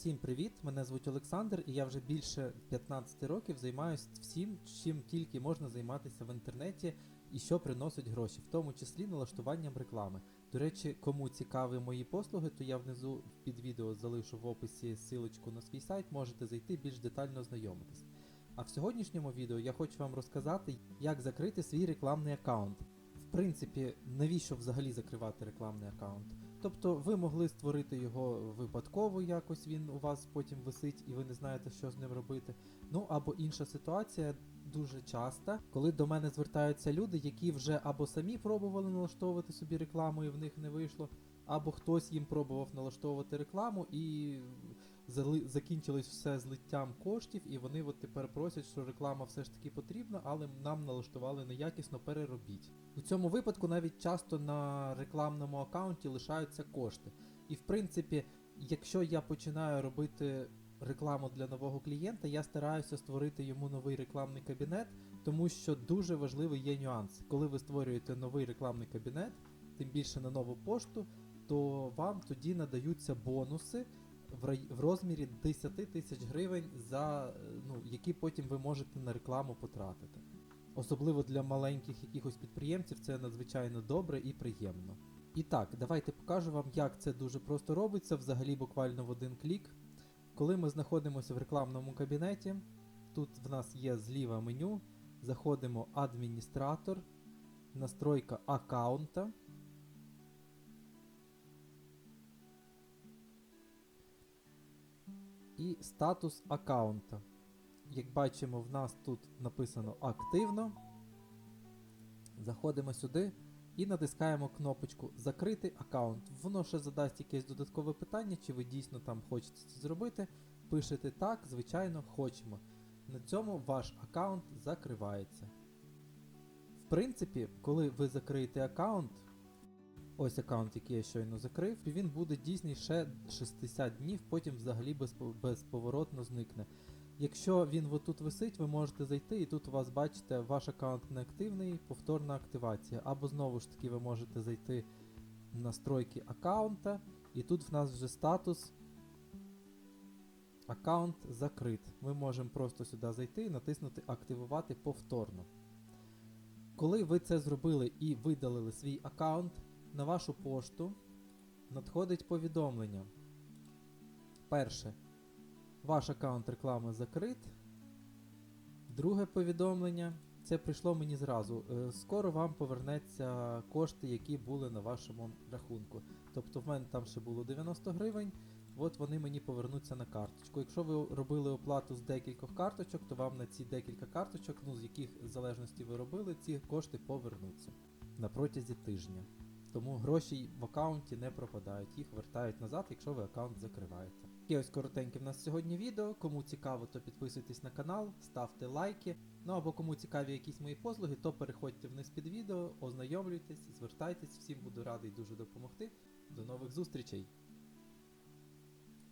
Всім привіт! Мене звуть Олександр, і я вже більше 15 років займаюся всім, чим тільки можна займатися в інтернеті і що приносить гроші, в тому числі налаштуванням реклами. До речі, кому цікаві мої послуги, то я внизу під відео залишу в описі силочку на свій сайт, можете зайти більш детально ознайомитись. А в сьогоднішньому відео я хочу вам розказати, як закрити свій рекламний аккаунт. В принципі, навіщо взагалі закривати рекламний аккаунт? Тобто ви могли створити його випадково, якось він у вас потім висить і ви не знаєте, що з ним робити. Ну або інша ситуація дуже часта, коли до мене звертаються люди, які вже або самі пробували налаштовувати собі рекламу і в них не вийшло, або хтось їм пробував налаштовувати рекламу і. Закінчилось все злиттям коштів, і вони от тепер просять, що реклама все ж таки потрібна, але нам налаштували неякісно, переробіть. У цьому випадку навіть часто на рекламному аккаунті лишаються кошти. І в принципі, якщо я починаю робити рекламу для нового клієнта, я стараюся створити йому новий рекламний кабінет, тому що дуже важливий є нюанс. Коли ви створюєте новий рекламний кабінет, тим більше на нову пошту, то вам тоді надаються бонуси в, розмірі 10 тисяч гривень, за, ну, які потім ви можете на рекламу потратити. Особливо для маленьких якихось підприємців це надзвичайно добре і приємно. І так, давайте покажу вам, як це дуже просто робиться, взагалі буквально в один клік. Коли ми знаходимося в рекламному кабінеті, тут в нас є зліва меню, заходимо адміністратор, настройка аккаунта. І статус аккаунта. Як бачимо, в нас тут написано активно. Заходимо сюди і натискаємо кнопочку Закрити аккаунт. Воно ще задасть якесь додаткове питання, чи ви дійсно там хочете це зробити. Пишете так, звичайно, хочемо. На цьому ваш аккаунт закривається. В принципі, коли ви закриєте аккаунт, ось аккаунт, який я щойно закрив, і він буде дійсний ще 60 днів, потім взагалі безповоротно зникне. Якщо він отут висить, ви можете зайти і тут у вас бачите, ваш аккаунт неактивний, повторна активація. Або знову ж таки ви можете зайти в настройки аккаунта, і тут в нас вже статус аккаунт закрит. Ми можемо просто сюди зайти і натиснути Активувати повторно. Коли ви це зробили і видалили свій аккаунт, на вашу пошту надходить повідомлення. Перше. Ваш аккаунт реклами закрит. Друге повідомлення. Це прийшло мені зразу. Е, Скоро вам повернеться кошти, які були на вашому рахунку. Тобто в мене там ще було 90 гривень, от вони мені повернуться на карточку. Якщо ви робили оплату з декількох карточок, то вам на ці декілька карточок, ну з яких залежності ви робили, ці кошти повернуться на протязі тижня. Тому гроші в аккаунті не пропадають, їх вертають назад, якщо ви аккаунт закриваєте. І ось коротеньке в нас сьогодні відео. Кому цікаво, то підписуйтесь на канал, ставте лайки. Ну або кому цікаві якісь мої послуги, то переходьте вниз під відео, ознайомлюйтесь, звертайтесь, всім буду радий дуже допомогти. До нових зустрічей!